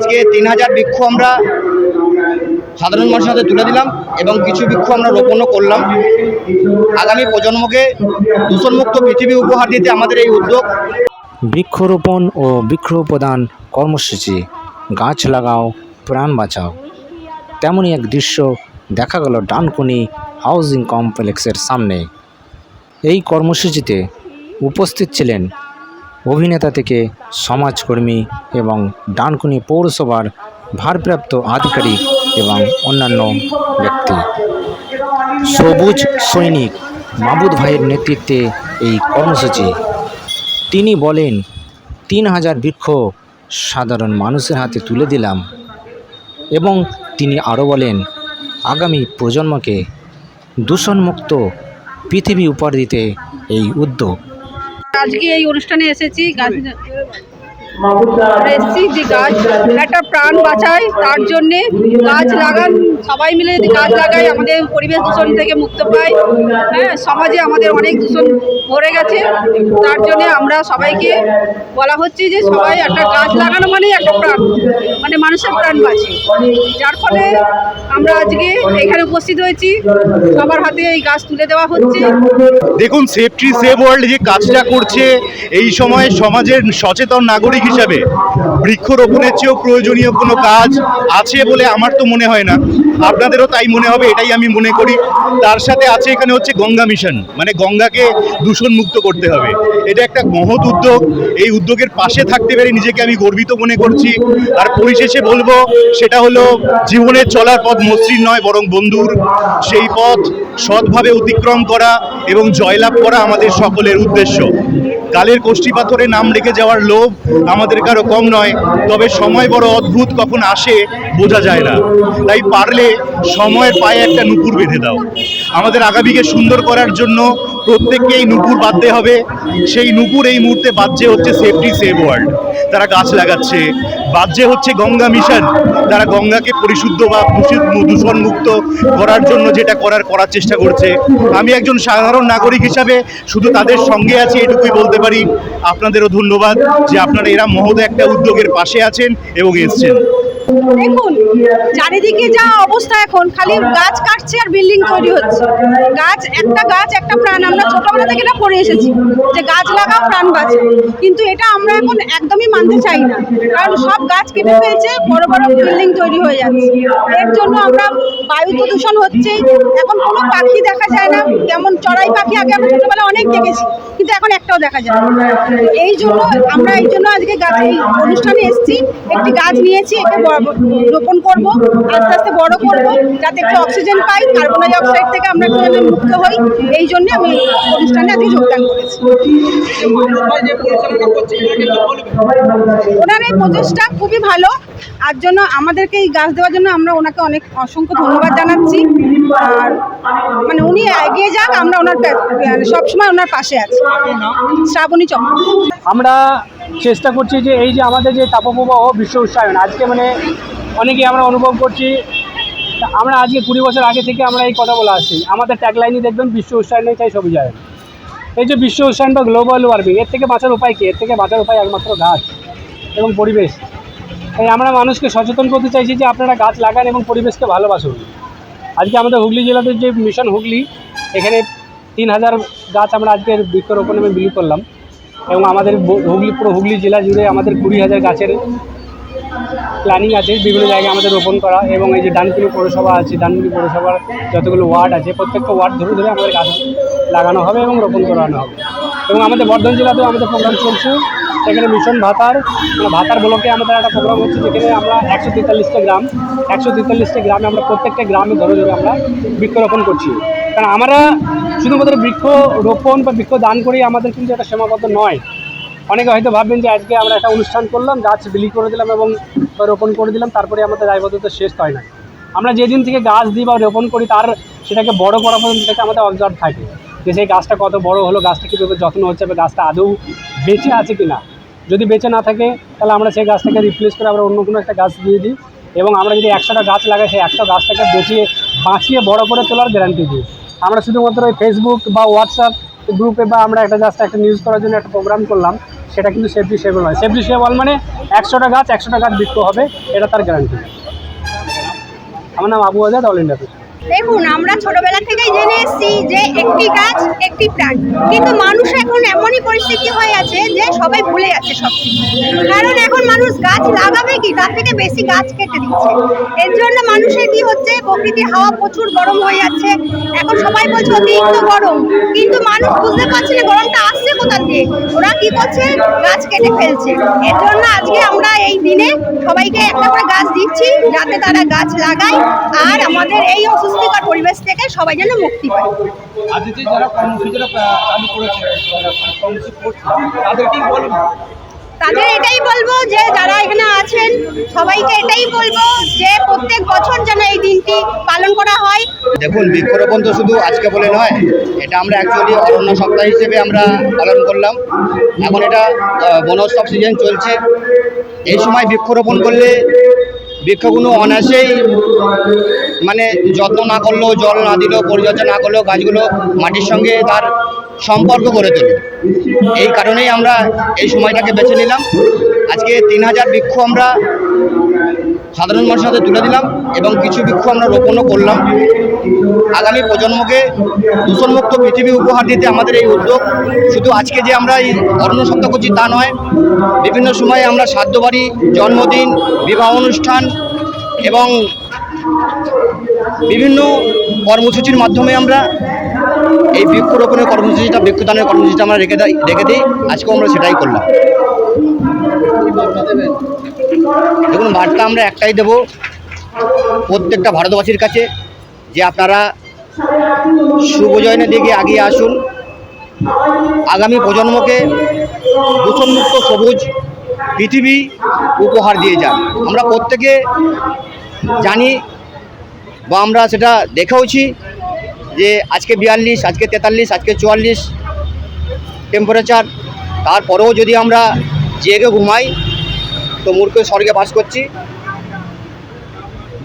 আজকে তিন হাজার বৃক্ষ আমরা সাধারণ মানুষের হাতে তুলে দিলাম এবং কিছু বৃক্ষ আমরা রোপণও করলাম। আগামী প্রজন্মকে দূষণমুক্ত পৃথিবী উপহার দিতে আমাদের এই উদ্যোগ। বৃক্ষরোপণ ও বৃক্ষ প্রদান কর্মসূচি, গাছ লাগাও, প্রাণ বাঁচাও। তেমনই এক দৃশ্য দেখা গেল ডানকুনি হাউজিং কমপ্লেক্সের সামনে। এই কর্মসূচিতে উপস্থিত ছিলেন অভিনেতা থেকে সমাজকর্মী এবং ডানকুনি পৌরসভার ভারপ্রাপ্ত আধিকারিক এবং অন্যান্য ব্যক্তি। সবুজ সৈনিক মাবুদ ভাইয়ের নেতৃত্বে এই কর্মসূচি। তিনি বলেন, তিন হাজার বৃক্ষ সাধারণ মানুষের হাতে তুলে দিলাম। এবং তিনি আরও বলেন, আগামী প্রজন্মকে দূষণমুক্ত পৃথিবী উপহার দিতে এই উদ্যোগ আজকে এই অনুষ্ঠানে এসেছি গাছ যে গাছ, একটা প্রাণ বাঁচায়, তার জন্যে গাছ লাগান। সবাই মিলে যদি গাছ লাগাই আমাদের পরিবেশ দূষণ থেকে মুক্ত পাই হ্যাঁ সমাজে আমাদের অনেক দূষণ ভরে গেছে। তার জন্যে আমরা সবাইকে বলা হচ্ছে যে সবাই একটা গাছ লাগানো মানেই একটা প্রাণ মানে মানুষের প্রাণ বাঁচে। যার ফলে আমরা আজকে এখানে উপস্থিত হয়েছি। সবার হাতে এই গাছ তুলে দেওয়া হচ্ছে। দেখুন সেফ সেভ ওয়ার্ল্ড যে কাজটা করছে, এই সময় সমাজের সচেতন নাগরিক হিসাবে। বৃক্ষরোপণের চেয়েও প্রয়োজনীয় কোনো কাজ আছে বলে আমার তো মনে হয় না। আপনাদেরও তাই মনে হবে, এটাই আমি মনে করি। তার সাথে আছে এখানে হচ্ছে গঙ্গা মিশন মানে গঙ্গাকে দূষণ মুক্ত করতে হবে। এটা একটা মহৎ উদ্যোগ, এই উদ্যোগের পাশে থাকতে পেরে নিজেকে আমি গর্বিত মনে করছি। আর পরিশেষে বলব, সেটা হলো জীবনের চলার পথ মসৃণ নয়, বরং বন্ধুর। সেই পথ সৎভাবে অতিক্রম করা এবং জয়লাভ করা আমাদের সকলের উদ্দেশ্য। কালের কোষ্ঠী পাথরে নাম রেখে যাওয়ার লোভ আমাদের কারও কম নয়। তবে সময় বড় অদ্ভুত, কখন আসে বোঝা যায় না। তাই পারলে সময়ের পায়ে একটা নুপুর বেঁধে দাও। আমাদের আগামীকে সুন্দর করার জন্য প্রত্যেককে এই নুপুর বাঁধতে হবে। সেই নুপুর এই মুহূর্তে বাজছে হচ্ছে সেফটি সেভ ওয়ার্ল্ড তারা গাছ লাগাচ্ছে। বাজছে হচ্ছে গঙ্গা মিশন তারা গঙ্গাকে পরিশুদ্ধ বা দূষণমুক্ত করার জন্য যেটা করার করার চেষ্টা করছে। আমি একজন সাধারণ নাগরিক হিসাবে শুধু তাদের সঙ্গে আছি, এটুকুই বলতে পারি। আপনাদেরও ধন্যবাদ যে আপনারা এরা মহোদয় একটা উদ্যোগের পাশে আছেন এবং এসছেন। দেখুন, চারিদিকে যা অবস্থা এখন, খালি গাছ কাটছে আর বিল্ডিং তৈরি হচ্ছে। গাছ, একটা গাছ, একটা প্রাণ। আমরা ছোটবেলা থেকে এটা পড়ে এসেছি যে গাছ লাগাও, প্রাণ বাঁচে কিন্তু এটা আমরা এখন একদমই মানতে চাই না। কারণ সব গাছ কেটে ফেলছে, বড় বড় বিল্ডিং তৈরি হয়ে যাচ্ছে। এর জন্য আমরা বায়ু প্রদূষণ হচ্ছে। এখন কোনো পাখি দেখা যায় না। যেমন চড়াই পাখি, আগে আমরা ছোটবেলা অনেক দেখেছি, কিন্তু এখন একটাও দেখা যায় না। এই জন্য আমরা এই জন্য আজকে গাছ অনুষ্ঠানে এসেছি। একটি গাছ নিয়েছি, একে রোপণ করব, আস্তে আস্তে বড় করব, যাতে একটু অক্সিজেন পাই কার্বন ডাই অক্সাইড থেকে আমরা একটু মুক্ত হই। এই জন্য আমি অনুষ্ঠানে আজকে যোগদান করেছি। ওনার এই প্রচেষ্টা খুবই ভালো। আর জন্য আমাদেরকে এই গাছ দেওয়ার জন্য আমরা ওনাকে অনেক অসংখ্য ধন্যবাদ জানাচ্ছি। আর মানে উনি এগিয়ে যাক, আমরা ওনার মানে সবসময় ওনার পাশে আছি। শ্রাবণী চক্র। আমরা চেষ্টা করছি যে এই যে আমাদের যে তাপপ্রবাহ, বিশ্ব উষ্ণায়ন, আজকে মানে অনেকেই আমরা অনুভব করছি, আমরা আজকে কুড়ি বছর আগে থেকে আমরা এই কথা বলে আসছি আমাদের ট্যাগলাইনই দেখবেন, বিশ্ব উষ্ণায়নে চাই সবুজ আয়ন এই যে বিশ্ব উষ্ণায়ন বা গ্লোবাল ওয়ার্মিং এর থেকে বাঁচার উপায় কী? এর থেকে বাঁচার উপায় একমাত্র গাছ এবং পরিবেশ। তাই আমরা মানুষকে সচেতন করতে চাইছি যে আপনারা গাছ লাগান এবং পরিবেশকে ভালোবাসুন। আজকে আমাদের হুগলি জেলাতে যে মিশন হুগলি, এখানে তিন হাজার গাছ আমরা আজকের বৃক্ষরোপণ এবং বিলি করলাম। এবং আমাদের হুগলি, পুরো হুগলি জেলা জুড়ে আমাদের কুড়ি হাজার গাছের প্ল্যানিং আছে, বিভিন্ন জায়গায় আমাদের রোপণ করা এবং এই যে ডানকুনি পৌরসভা আছে, ডানকুনি পৌরসভার যতগুলো ওয়ার্ড আছে, প্রত্যেকটা ওয়ার্ড ধরে ধরে আমাদের গাছ লাগানো হবে এবং রোপণ করানো হবে। এবং আমাদের বর্ধমান জেলাতেও আমাদের প্রোগ্রাম চলছে। সেখানে মিশন ভাতার মানে ভাতার ব্লকে আমাদের একটা প্রোগ্রাম হচ্ছে যেখানে আমরা একশো তেতাল্লিশটা গ্রাম, একশো তেতাল্লিশটা গ্রামে আমরা প্রত্যেকটা গ্রামে ধরে ধরে আমরা বৃক্ষরোপণ করছি। কারণ আমরা শুধুমাত্র বৃক্ষ রোপণ বা বৃক্ষ দান করেই আমাদের কিন্তু এটা সীমাবদ্ধ নয়। অনেকে হয়তো ভাববেন যে আজকে আমরা একটা অনুষ্ঠান করলাম, গাছ বিলি করে দিলাম এবং রোপণ করে দিলাম, তারপরে আমাদের দায়বদ্ধতা শেষ হয় না আমরা যেদিন থেকে গাছ দিই বা রোপণ করি, তার সেটাকে বড় করা পর্যন্ত থেকে আমাদের অবজার্ভ থাকে যে সেই গাছটা কত বড় হলো, গাছটা কীভাবে যত্ন হচ্ছে বা গাছটা আদৌ বেঁচে আছে কি না যদি বেঁচে না থাকে, তাহলে আমরা সেই গাছটাকে রিপ্লেস করে আমরা অন্য কোনো একটা গাছ দিয়ে দিই এবং আমরা যদি একশোটা গাছ লাগাই, সেই একশো গাছটাকে বেঁচিয়ে, বাঁচিয়ে বড় করে তোলার গ্যারান্টি দিই। আমরা শুধুমাত্র ওই ফেসবুক বা হোয়াটসঅ্যাপ গ্রুপে বা আমরা একটা জাস্ট একটা নিউজ করার জন্য একটা প্রোগ্রাম করলাম, সেটা কিন্তু সেফটি সেবল নয় সেফটি সেবল মানে একশোটা গাছ একশোটা গাছ বিক্রি হবে, এটা তার গ্যারান্টি আমার নাম আবু আজাদ অল ইন্ডিয়া। দেখুন, আমরা ছোটবেলা থেকেই জেনে এসেছি যে একটি গাছ একটি প্রাণ। কিন্তু মানুষ এখন এমনই পরিস্থিতি হয়ে আছে যে সবাই ভুলে যাচ্ছে সব কারণ এখন মানুষ গাছ লাগাবে কি? তার থেকে বেশি গাছ কেটে দিচ্ছে। এর জন্য মানুষের কি হচ্ছে? প্রকৃতির হাওয়া প্রচুর গরম হয়ে যাচ্ছে। এখন সবাই বলছে অতিরিক্ত গরম। কিন্তু মানুষ বুঝতে পারছে না গরমটা আসছে কোথা দিয়ে? ওরা কি করছে? গাছ কেটে ফেলছে। এর জন্য আজকে আমরা এই দিনে সবাইকে একটা করে গাছ দিচ্ছি যাতে তারা গাছ লাগায়। আর আমাদের এই অস্বস্তিকর পরিবেশ থেকে সবাই যেন মুক্তি পায়। আজকে যারা কর্মসূচিটা চালু করেছে কর্মসূচি করছে তাদেরকেই বলব তাদের এটাই বলব যে যারা এখানে আছেন সবাইকে এটাই বলব যে প্রত্যেক বছর যেন এই দিনটি পালন করা হয়। দেখুন বৃক্ষরোপণ তো শুধু আজকে বলে নয় এটা আমরা অ্যাকচুয়ালি অরণ্য সপ্তাহ হিসেবে আমরা পালন করলাম। এখন এটা বনোৎসব সিজন চলছে। এই সময় বৃক্ষরোপণ করলে বৃক্ষগুলো অনায়াসেই মানে যত্ন না করলেও জল না দিলেও পরিচর্যা না করলেও গাছগুলো মাটির সঙ্গে তার সম্পর্ক গড়ে তোলে। এই কারণেই আমরা এই সময়টাকে বেছে নিলাম। আজকে তিন হাজার বৃক্ষ আমরা সাধারণ মানুষের হাতে তুলে দিলাম এবং কিছু বৃক্ষ আমরা রোপণও করলাম। আগামী প্রজন্মকে দূষণমুক্ত পৃথিবী উপহার দিতে আমাদের এই উদ্যোগ। শুধু আজকে যে আমরা এই অরণ্য সপ্তাহ করছি তা নয়, বিভিন্ন সময়ে আমরা শ্রাদ্ধবাড়ি জন্মদিন, বিবাহ অনুষ্ঠান এবং বিভিন্ন কর্মসূচির মাধ্যমে আমরা এই বৃক্ষরোপণের কর্মসূচিটা, বৃক্ষদানের কর্মসূচিটা আমরা রেখে দেয় রেখে দিই। আজকেও আমরা সেটাই করলাম। দেখুন বার্তা আমরা একটাই দেব প্রত্যেকটা ভারতবাসীর কাছে, যে আপনারা শুভজয়নের দিকে এগিয়ে আসুন। আগামী প্রজন্মকে দূষণমুক্ত সবুজ পৃথিবী উপহার দিয়ে যান। আমরা প্রত্যেকে জানি বা আমরা সেটা দেখেওছি যে আজকে বিয়াল্লিশ, আজকে তেতাল্লিশ, আজকে চুয়াল্লিশ টেম্পারেচার তারপরেও যদি আমরা জেগে ঘুমাই, তো মূর্খ স্বর্গে বাস করছি।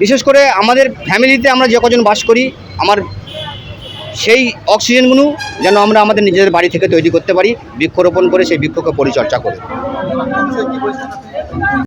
বিশেষ করে আমাদের ফ্যামিলিতে আমরা যে কজন বাস করি, আমার সেই অক্সিজেনগুলো যেন আমরা আমাদের নিজেদের বাড়ি থেকে তৈরি করতে পারি, বৃক্ষরোপণ করে সেই বৃক্ষকে পরিচর্যা করে।